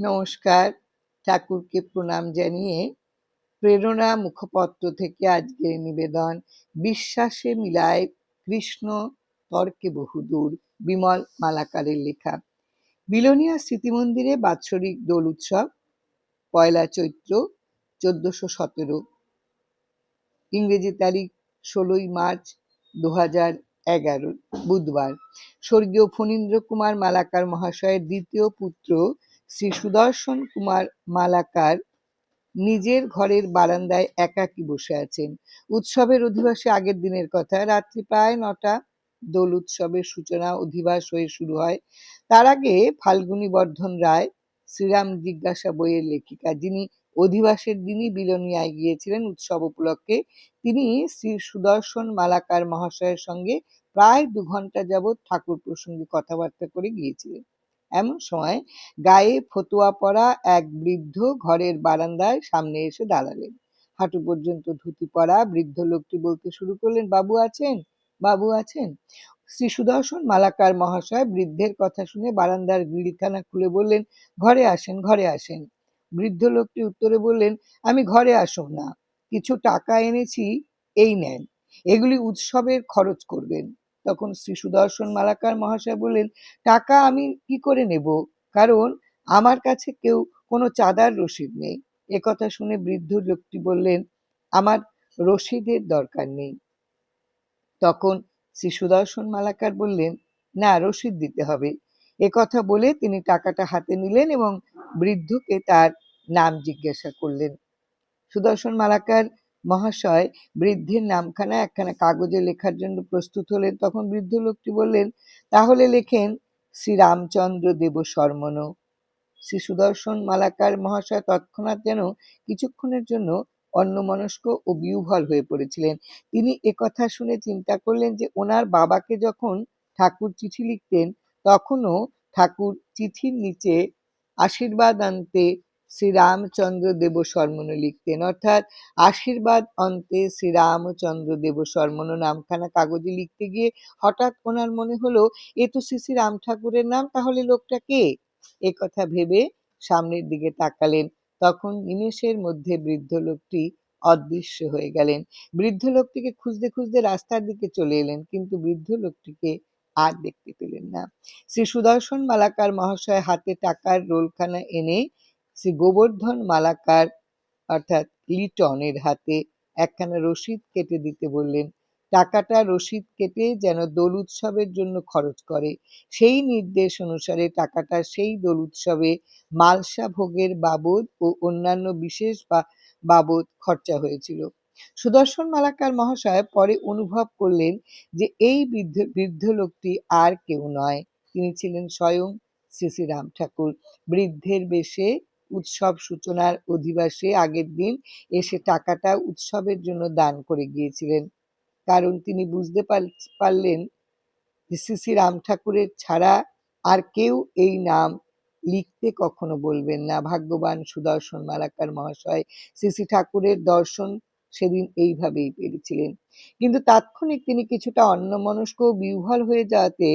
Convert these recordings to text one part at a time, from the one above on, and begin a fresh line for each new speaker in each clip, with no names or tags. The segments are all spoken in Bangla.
নমস্কার। ঠাকুরকে প্রণাম জানিয়ে প্রেরণা মুখপত্র থেকে আজকের নিবেদন, বিশ্বাসে মিলায় কৃষ্ণ তর্কে বহুদূর, বিমল মালাকারের লেখা। বিলোনিয়া স্মৃতি মন্দিরে বাৎসরিক দোল উৎসব, পয়লা চৈত্র, চোদ্দশো সতেরো। ইংরেজি তারিখ, ষোলোই মার্চ দু হাজার এগারো, বুধবার। স্বর্গীয় ফণীন্দ্র কুমার মালাকার মহাশয়ের দ্বিতীয় পুত্র শ্রী সুদর্শন কুমার মালাকার নিজের ঘরের বারান্দায় একাকী বসে আছেন। উৎসবের অধিবাসে আগের দিনের কথা। রাত্রি প্রায় নটা। দোল উৎসবের সূচনা অধিবাস হয়ে শুরু হয়। তার আগে ফাল্গুনী বর্ধন রায় শ্রীরাম জিজ্ঞাসা বইয়ের লেখিকা, যিনি অধিবাসের দিনই বিলনিয়ায় গিয়েছিলেন উৎসব উপলক্ষে, তিনি শ্রী সুদর্শন মালাকার মহাশয়ের সঙ্গে প্রায় দু ঘণ্টা যাবৎ ঠাকুর প্রসঙ্গে কথাবার্তা করে গিয়েছিলেন। এমন সময় গায়ে ফতুয়া পরা এক বৃদ্ধ ঘরের বারান্দায় সামনে এসে দাঁড়ালেন। হাঁটু পর্যন্ত ধুতি পরা বৃদ্ধ লোকটি বলতে শুরু করলেন, বাবু আছেন? বাবু আছেন? শ্রী সুদর্শন মালাকার মহাশয় বৃদ্ধের কথা শুনে বারান্দার গ্রিলখানা খুলে বললেন, ঘরে আসেন ঘরে আসেন। বৃদ্ধ লোকটি উত্তরে বললেন, আমি ঘরে আসব না। কিছু টাকা এনেছি, এই নেন। এগুলি উৎসবের খরচ করবেন। তখন শ্রী সুদর্শন মালাকার মহাশয় বললেন, টাকা আমি কি করে নেব? কারণ আমার কাছে কেউ কোনো চাঁদার রসিদ নেই। একথা শুনে বৃদ্ধ লোকটি বললেন, আমার রসিদের দরকার নেই। তখন শ্রী সুদর্শন মালাকার বললেন, না, রসিদ দিতে হবে। এ কথা বলে তিনি টাকাটা হাতে নিলেন এবং বৃদ্ধকে তার নাম জিজ্ঞাসা করলেন। সুদর্শন মালাকার মহাশয় বৃদ্ধের নামখানা একখানা কাগজে লেখার জন্য প্রস্তুত হলেন। তখন বৃদ্ধ লোকটি বললেন, তাহলে লেখেন শ্রী রামচন্দ্র দেব শর্মন শ্রী সুদর্শন মালাকার মহাশয় তৎক্ষণাৎ যেন কিছুক্ষণের জন্য অন্যমনস্ক ও বিহ্বল হয়ে পড়েছিলেন। তিনি একথা শুনে চিন্তা করলেন যে ওনার বাবাকে যখন ঠাকুর চিঠি লিখতেন, তখনও ঠাকুর চিঠির নিচে আশীর্বাদ আনতে শ্রীরামচন্দ্র দেব শর্মণ লিখতেন। অর্থাৎ আশীর্বাদ অন্তে শ্রীরামচন্দ্র দেব শর্মণ নামখানা কাগজে লিখতে গিয়ে হঠাৎ ওনার মনে হলো, এ তো শ্রী শ্রী রাম ঠাকুরের নাম, তাহলে লোকটা কে? এ কথা ভেবে সামনের দিকে তাকালেন। তখন নিমেষের মধ্যে বৃদ্ধ লোকটি অদৃশ্য হয়ে গেলেন। বৃদ্ধ লোকটিকে খুঁজতে খুঁজতে রাস্তার দিকে চলে এলেন, কিন্তু বৃদ্ধ লোকটিকে আর দেখতে পেলেন না। শ্রী সুদর্শন মালাকার মহাশয় হাতে টাকার রোলখানা এনে শ্রী গোবর্ধন মালাকার অর্থাৎ লিটনের হাতে একখানা রসিদ কেটে দিতে বললেন, টাকাটা রসিদ কেটে যেন দোল উৎসবের জন্য খরচ করে। সেই নির্দেশ অনুসারে টাকাটা সেই দোল উৎসবে মালসা ভোগের বাবদ ও অন্যান্য বিশেষ বা বাবদ খরচা হয়েছিল। সুদর্শন মালাকার মহাশয় পরে অনুভব করলেন যে এই বৃদ্ধ বৃদ্ধ লোকটি আর কেউ নয়। তিনি ছিলেন স্বয়ং শ্রী শ্রী রাম ঠাকুর। বৃদ্ধের বেশে উৎসব সূচনার অধিবাসে আগের দিন এসে টাকাটা উৎসবের জন্য দান করে গিয়েছিলেন। কারণ তিনি বুঝতে পারলেন শ্রী রাম ঠাকুরের ছাড়া আর কেউ এই নাম লিখতে কখনো বলবেন না। ভাগ্যবান সুদর্শন মালাকার মহাশয় শ্রী ঠাকুরের দর্শন সেদিন এইভাবেই পেরেছিলেন কিন্তু তাৎক্ষণিক তিনি কিছুটা অন্যমনস্ক বিহ্বল হয়ে যাওয়াতে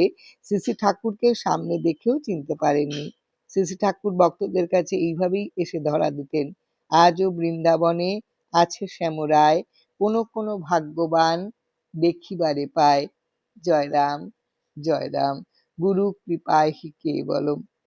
শ্রী ঠাকুরকে সামনে দেখেও চিনতে পারেননি। শ্রী ঠাকুর ভক্তদের কাছে এইভাবেই এসে ধরা দিতেন, আজও বৃন্দাবনে আছে শ্যামরায়, কোনো কোনো ভাগ্যবান দেখিবারে পায়। জয়রাম জয়রাম, গুরু কৃপায় হি কেবলম।